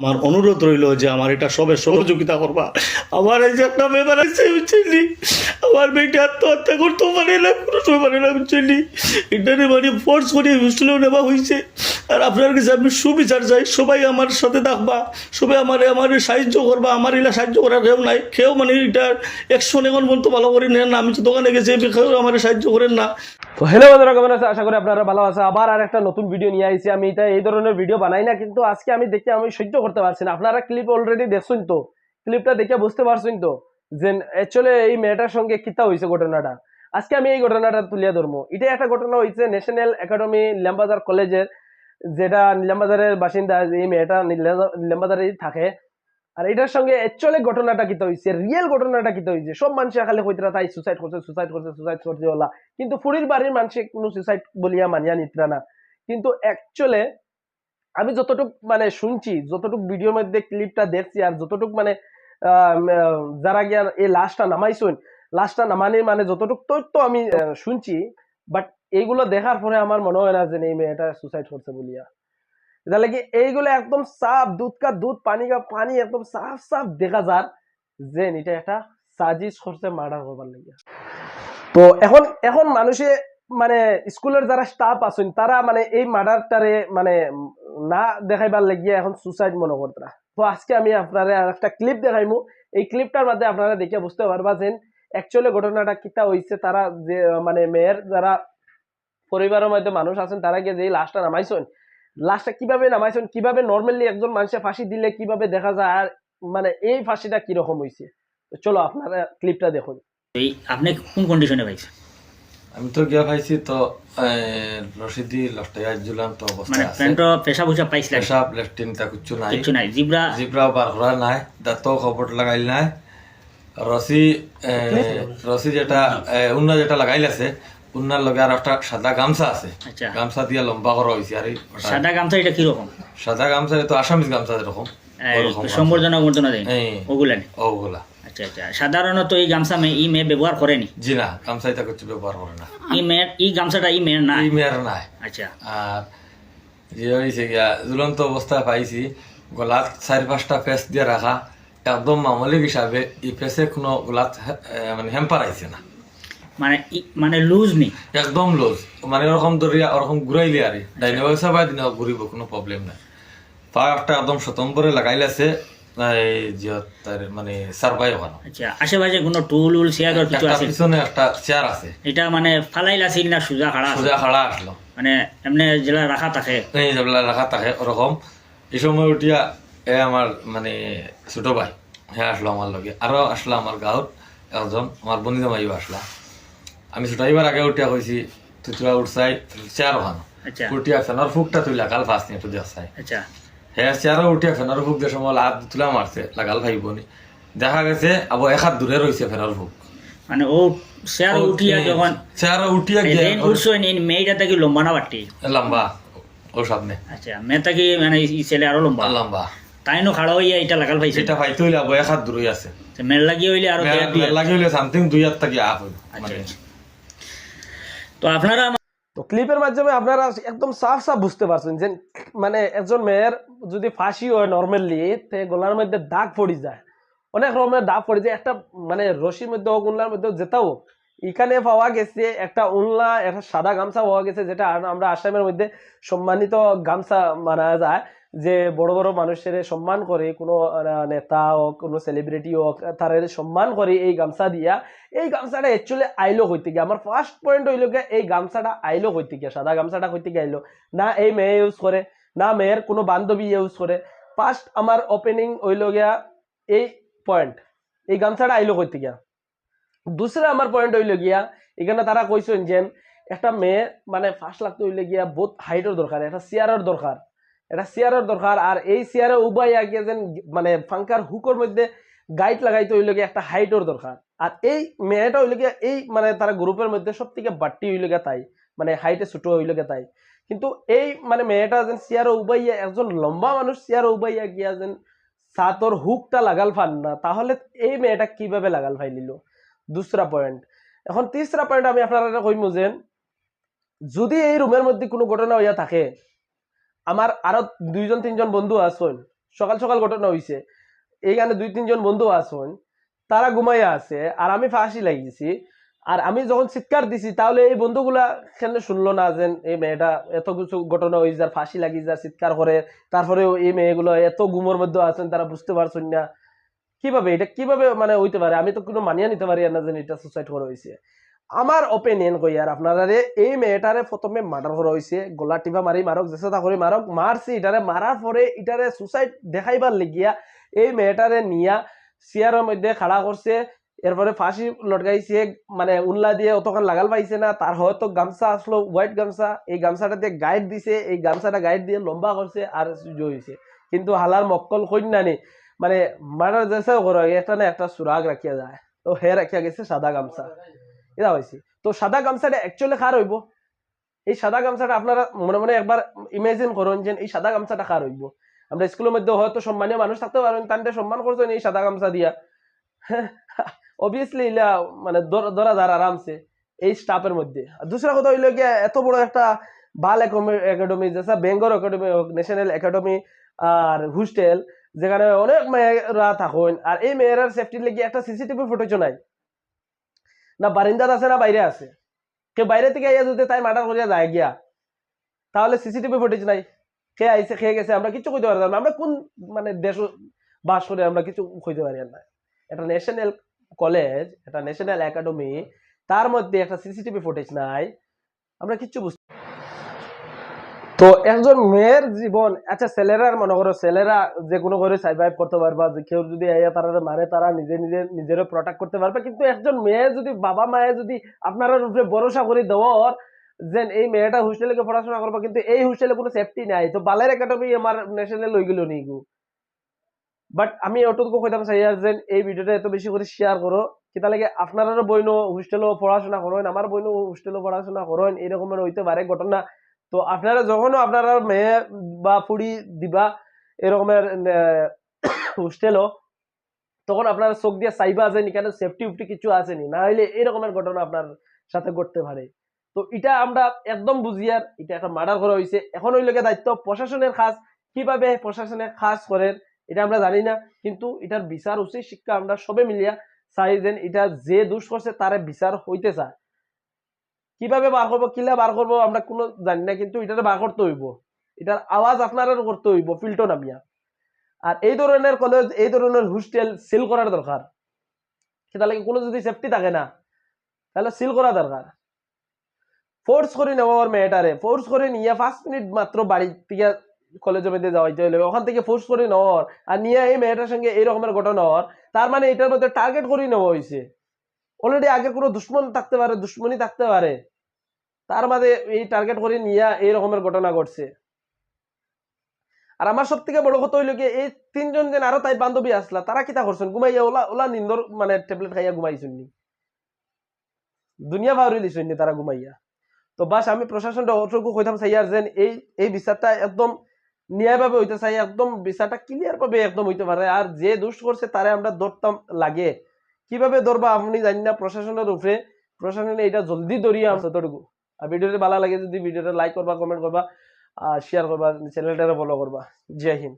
আমার অনুরোধ রইল যে আমার এটা সবে সহযোগিতা করবা। আমার এই যে একটা ব্যাপার আছে বুঝলি আমার মেয়েটা আত্মহত্যা করতেও পারে না কোনো সময় পারে না বুঝলি এটারে মানে ফোর্স করে হোস্টেলেও নেওয়া হয়েছে। আর আপনার কাছে আমি সুবিচার চাই, সবাই আমার সাথে থাকবা, সবাই আমার আমার সাহায্য করবা, আমার এলা সাহায্য করার কেউ নাই। কেউ মানে এটা একশো এখন পর্যন্ত ভালো করে নেন না। আমি তো দোকানে গেছি কেউ আমার সাহায্য করেন না। তো হ্যালো বন্ধুরা, কেমন আছে? আশা করি আপনারা ভালো আছে। আবার আর একটা নতুন ভিডিও নিয়ে আইছি। আমি এটা এই ধরনের ভিডিও বানাই না, কিন্তু আজকে আমি দেখে আমি সহ্য করতে পারছি না। আপনারা ক্লিপ অলরেডি দেখছেন তো? ক্লিপটা দেখে বুঝতে পারছেন তো, যে অ্যাকচুয়ালি এই মেয়েটার সঙ্গে কিতা হয়েছে ঘটনাটা? আজকে আমি এই ঘটনাটা তুলিয়া ধরবো এটা একটা ঘটনা হয়েছে ন্যাশনাল একাডেমি নিলামবাজার কলেজের, যেটা নিলামবাজারের বাসিন্দা, এই মেয়েটা নিলামবাজারে থাকে। আর এটার সঙ্গে অ্যাকচুয়ালি ঘটনাটা কিতা হয়েছে রিয়েল ঘটনাটা কিতা হয়েছে সব মানুষ খালি কইতরা, তাই সুসাইড করছে সুসাইড করছে সুসাইড করছে ওলা কিন্তু ফুরির বাড়ির মানুষ কোনো সুসাইড বলিয়া মানিয়া নিতরা না। কিন্তু অ্যাকচুয়ালি আমি যতটুক মানে শুনছি, যতটুক ভিডিওর মধ্যে ক্লিপটা দেখছি আর যতটুক মানে যারা গিয়া এই লাশটা নামাইছুন লাশটা নামানির মানে যতটুক তথ্য আমি শুনছি বাট এইগুলো দেখার পরে আমার মনে হয় না যে এই মেয়েটা সুসাইড করছে বলিয়া। এটা লাগে এইগুলো একদম সাফ, দুধ কা দুধ, পানি কা পানি, একদম সাফ সাফ দেখা যার যে এটা একটা সাজিশ করছে মার্ডার করবার লাগিয়া তো এখন এখন মানুষে মানে স্কুলের যারা স্টাফ আছেন, তারা মানে এই মার্ডারটারে মানে না দেখাইবার লাগিয়ে এখন সুসাইড মনে করতরা তো আজকে আমি আপনারা আর একটা ক্লিপ দেখাইমু। এই ক্লিপটার মধ্যে আপনারা দেখে বুঝতে পারবা যে অ্যাকচুয়ালি ঘটনাটা কিতা হইছে, তারা যে মানে মেয়ের যারা পরিবারের মধ্যে মানুষ আছেন, তারা গিয়ে যে লাশটা নামাইছেন, লাশটা কীভাবে নামাইছেন, কীভাবে নর্মালি একজন মানুষের ফাঁসি দিলে কীভাবে দেখা যায়, আর মানে এই ফাঁসিটা কীরকম হইছে? তো চলো আপনারা ক্লিপটা দেখুন। এই আপনি কোন কন্ডিশনে পাইছেন আমি তো গিয়া পাইছি তো এ, রশিদি লস্টাইয়া জুলাম তো মানে অবস্থা আছে প্যান্ট পেশা পুশা পাইছিলেন পেশাব লেফটিন তা কিচ্ছু নাই। কিছু নাই জিব্রা? জিব্রা বার করা নাই দাঁত খবর লাগাইল নাই। এ, রশি যেটা উন্না যেটা লাগাইল আছে উন্নার লগে আর একটা সাদা গামছা আছে। আচ্ছা। গামছা দিয়া লম্বা করা হয়েছে আর সাদা গামছা এটা কীরকম? সাদা গামছা তো আসামিস গামছা গামছা। সম্বর্ধনা অবর্ধনা দেয় ওগুলা ওগুলা আচ্ছা আচ্ছা। সাধারণত এই গামছা মে ই মেয়ে ব্যবহার করেনি? জি না গামছা এটা কিছু ব্যবহার করে না। ই মেয়ের ই গামছাটা ই মেয়ের না? এই মেয়ের নাই আচ্ছা। আর যে হয়েছে গিয়া ঝুলন্ত অবস্থায় পাইছি গলাত চারি পাঁচটা ফেস দিয়ে রাখা একদম মামলিক হিসাবে এই ফেসে কোনো গলাত মানে হেম্পার আইছে না। মানে ই- মানে লুজ নি? একদম লুজ মানে ওরকম ধরিয়া ওরকম ঘুরাইলে আর। ডাইনে ব্যবসা বা দিনে ঘুরিব কোনো প্রবলেম নাই। পা একটা একদম এই যে তার মানে সার্ভাই ওখানে আচ্ছা আশেপাশে কোনো টুল উল চেয়ার কিছু আছে? পিছনে একটা চেয়ার আছে। এটা মানে ফালাইল আছিল না সুজা খাড়া আছে? খাড়া আসলো মানে এমনি যেটা রাখা থাকে? এই যেগুলা রাখা থাকে ওরকম। এই সময় উঠিয়া এ আমার মানে ছোট ভাই হ্যাঁ আসলো আমার লগে। আরও আসলো আমার গাঁৱত একজন আমার বন্ধু মাইও আসলা। আমি ছোট এবার আগে উঠিয়া কইছি তুই তোরা উঠছাই চেয়ার ওখানো আচ্ছা। উঠিয়া ফেনার ফুকটা তুই লাগাল ফার্স্ট নিয়ে তুই আচ্ছা। হ্যাঁ চেয়ারও উঠিয়া ফেনার ফুক যে সময় হাত তুলা মারছে লাগাল ভাইব নি দেখা গেছে আবার এক হাত দূরে রয়েছে ফেনার ফুক। মানে ও চেয়ার উঠিয়া যখন চেয়ারও উঠিয়া গিয়ে উঠছো এই মেয়েটা থাকি লম্বা না বাটি লম্বা ও সামনে। আচ্ছা মেয়ে থাকি মানে ই ছেলে আরও লম্বা? লম্বা। তাই নো খাড়া হইয়া এটা লাগাল পাইছে এটা পাইতে হইলে আবার এক হাত দূরে আছে। মেল লাগি হইলে আরও দেড় দুই হইলে সামথিং দুই হাত থেকে আপ আচ্ছা মানে আচ্ছা। তো আপনারা তো ক্লিপের মাধ্যমে আপনারা একদম সাফ সাফ বুঝতে পারছেন যে মানে একজন মেয়ের যদি ফাঁসি হয় নর্মালি তে গলার মধ্যে দাগ পড়ে যায় অনেক রকমের দাগ পড়ে যায় একটা মানে রশির মধ্যে হোক উনলার মধ্যে হোক, হোক। এখানে পাওয়া গেছে একটা উনলা একটা সাদা গামছা পাওয়া গেছে যেটা আমরা আসামের মধ্যে সম্মানিত গামছা মানা যায় যে বড় বড় মানুষের সম্মান করে, কোনো নেতা হোক, কোনো সেলিব্রিটি হোক, তারা সম্মান করে এই গামছা দিয়া, এই গামছাটা অ্যাকচুয়ালি আইলো হইতে গিয়ে। আমার ফার্স্ট পয়েন্ট হইল গিয়ে, এই গামছাটা আইলো হইতে গিয়ে, সাদা গামছাটা হইতে গিয়ে আইলো। না এই মেয়ে ইউজ করে, না মেয়ের কোনো বান্ধবী ইউজ করে। ফার্স্ট আমার ওপেনিং হইল গিয়া এই পয়েন্ট এই গামছাটা আইলো হইতে গিয়া। দুসরা আমার পয়েন্ট হইল গিয়া, এখানে তারা কইছেন যে, একটা মেয়ে মানে ফার্স্ট লাগতে হইলে গিয়া বহুত হাইটের দরকার, একটা চেয়ারের দরকার। একটা চেয়ারের দরকার আর এই চেয়ারে উবাই আগে যেন মানে ফাঙ্কার হুকর মধ্যে গাইড লাগাইতে হইলে একটা হাইটের দরকার আর এই মেয়েটা হইলে এই মানে তারা গ্রুপের মধ্যে সব থেকে বাট্টি হইলে তাই মানে হাইটে ছোট হইলে তাই। কিন্তু এই মানে মেয়েটা যেন চেয়ারে উবাইয়া একজন লম্বা মানুষ চেয়ারে উবাইয়া গিয়া যেন সাতর হুকটা লাগাল ফান না, তাহলে এই মেয়েটা কীভাবে লাগাল ফাই নিল দুসরা পয়েন্ট। এখন তিসরা পয়েন্ট আমি আপনারা কইমু যে, যদি এই রুমের মধ্যে কোনো ঘটনা হইয়া থাকে আমার আরও দুইজন, তিনজন বন্ধু আছেন। সকাল সকাল ঘটনা হয়েছে এইখানে দুই, তিনজন বন্ধু আসুন তারা ঘুমাইয়া আছে আর আমি ফাঁসি লাগিয়েছি। আর আমি যখন চিৎকার দিছি, তাহলে এই বন্ধুগুলা কেন শুনলো না যে এই মেয়েটা এত কিছু ঘটনা হয়েছে যার ফাঁসি লাগিয়ে যার চিৎকার করে, তারপরেও এই মেয়েগুলো এত গুমোর মধ্যে আছেন, তারা বুঝতে পারছেন না। কীভাবে? এটা কীভাবে মানে হইতে পারে? আমি তো কোনো মানিয়ে নিতে পারি না যে এটা সুসাইড করা হয়েছে আমার ওপিনিয়ন কই আর আপনারা এই মেয়েটারে প্রথমে মার্ডার করা হয়েছে গলা টিপা মারি মারক, জেসা করে মারক, মারছি, এটারে মারার পরে এটারে সুসাইড দেখাইবার লেগিয়া এই মেয়েটারে নিয়া চেয়ারের মধ্যে খাড়া করছে, এরপরে ফাঁসি লটকাইছে মানে উল্লা দিয়ে অতক্ষণ লাগাল পাইছে না, তার হয়তো গামছা আসলো হোয়াইট গামছা, এই গামছাটা দিয়ে গাইড দিছে, এই গামছাটা গাইড দিয়ে লম্বা করছে আর জয় হয়েছে কিন্তু হালার মক্কল কন্যানি মানে মার্ডার জেসাও করো একটা না একটা সুরাগ রাখিয়া যায়। তো হে রাখিয়া গেছে সাদা গামছা। এটা হয়েছে। তো সাদা গামছাটা অ্যাকচুয়ালি খার হইব। এই সাদা গামছাটা আপনারা মনে মনে একবার ইমাজিন করুন যে এই সাদা গামছাটা খার হইব। আমরা স্কুলের মধ্যে হয়তো সম্মানীয় মানুষ থাকতে পারেন তান্ডে সম্মান করছেন এই সাদা গামছা দিয়া। অবভিয়াসলি ইলা মানে ধর- যার আরামসে এই স্টাফের মধ্যে। আর দুসরা কথা হইল গিয়ে এত বড় একটা বাল একাডেমি যেসা বেঙ্গল একাডেমি হোক ন্যাশনাল একাডেমি আর হোস্টেল যেখানে অনেক মেয়েরা থাকুন। আর এই মেয়েরার সেফটির লেগে একটা সিসিটিভি ফুটেজ নাই। না বারিন্দাত আছে না বাইরে আছে? কে বাইরে থেকে আইয়া যদি তাই মার্ডার করিয়া যায় গিয়া, তাহলে সিসিটিভি ফুটেজ নাই। খেয়ে আইসে খেয়ে গেছে, আমরা কিছু কইতে পারি আমরা কোন মানে দেশ বাস করে আমরা কিছু কইতে পারি না। এটা ন্যাশনাল কলেজ এটা ন্যাশনাল একাডেমি তার মধ্যে একটা সিসিটিভি ফুটেজ নাই। আমরা কিচ্ছু বুঝতে তো একজন মেয়ের জীবন আচ্ছা ছেলেরার মনে করো, ছেলেরা যে কোনো করে সার্ভাইভ করতে পারবা, যে কেউ যদি তারা মারে, তারা নিজে নিজে নিজেরও প্রোটেক্ট করতে পারবে। কিন্তু একজন মেয়ে যদি, বাবা মায়ে যদি আপনার উপরে ভরসা করে দেওয়ার যে এই মেয়েটা হোস্টেলে পড়াশোনা করব, কিন্তু এই হোস্টেলে কোনো সেফটি নাই। তো বালের একাডেমি আমার ন্যাশনাল লই গেল নিগু বাট আমি ওটুকু কইতাম চাই আর যে এই ভিডিওটা এত বেশি করে শেয়ার করো কিতা লাগে আপনারাও বইন হোস্টেলও পড়াশোনা করেন আমার বইন হোস্টেলও পড়াশোনা করেন, এরকমের হইতে পারে ঘটনা। তো আপনারা যখনও আপনারা মেয়ে বা ফুড়ি দিবা এরকমের হোস্টেলও তখন আপনারা চোখ দিয়ে চাইবা যে এখানে সেফটি উফটি কিছু আসেনি না। হলে এরকমের ঘটনা আপনার সাথে ঘটতে পারে। তো এটা আমরা একদম বুঝিয়ার এটা একটা মার্ডার করা হয়েছে এখন ওই লোকের দায়িত্ব প্রশাসনের খাস, কীভাবে প্রশাসনের খাস করেন এটা আমরা জানি না। কিন্তু এটার বিচার উচিত শিক্ষা আমরা সবে মিলিয়া চাই যে এটা যে দোষ করছে তারে বিচার হইতে চায়। কীভাবে বার করব, কিলা বার করব, আমরা কোনো জানি না, কিন্তু এটাতে বার করতে হইব। এটার আওয়াজ আপনারও করতে হইব ফিল্টো নামিয়া আর। এই ধরনের কলেজ এই ধরনের হোস্টেল সিল করার দরকার। সেটা কোনো যদি সেফটি থাকে না, তাহলে সিল করা দরকার। ফোর্স করে নেওয়া ওর মেয়েটারে ফোর্স করে নিয়ে পাঁচ মিনিট মাত্র বাড়ি থেকে কলেজের মধ্যে যাওয়াইতে হইলে। ওখান থেকে ফোর্স করে নেওয়ার আর নিয়ে এই মেয়েটার সঙ্গে এই রকমের ঘটনা হওয়ার। তার মানে এটার মধ্যে টার্গেট করে নেওয়া হয়েছে অলরেডি আগের কোনো দুশ্মন থাকতে পারে দুশ্মনী থাকতে পারে। তার মাঝে এই টার্গেট করে নিয়ে এই রকমের ঘটনা ঘটছে। আর আমার সব থেকে বড় কথা হইল কি, এই তিনজন যেন আরও তাই বান্ধবী আসলা, তারা কিতা করছেন? ঘুমাইয়া ওলা ওলা নিন্দর মানে ট্যাবলেট খাইয়া ঘুমাইছেন নি দুনিয়া ভাউরি লিছেন নি তারা ঘুমাইয়া। তো বাস আমি প্রশাসনটা অতটুকু কইতাম চাই আর যেন এই এই বিচারটা একদম ন্যায়ভাবে হইতে চাই, একদম বিচারটা ক্লিয়ার ভাবে একদম হইতে পারে। আর যে দোষ করছে তারে আমরা ধরতাম লাগে। কীভাবে ধরবা আপনি জানি না, প্রশাসনের উপরে, প্রশাসনে এটা জলদি ধরিয়া ততটুকু আর ভিডিওটি ভালো লাগে যদি ভিডিওটা লাইক করবা কমেন্ট করবা, আর শেয়ার করবা চ্যানেলটা ফলো করবা। জয় হিন্দ।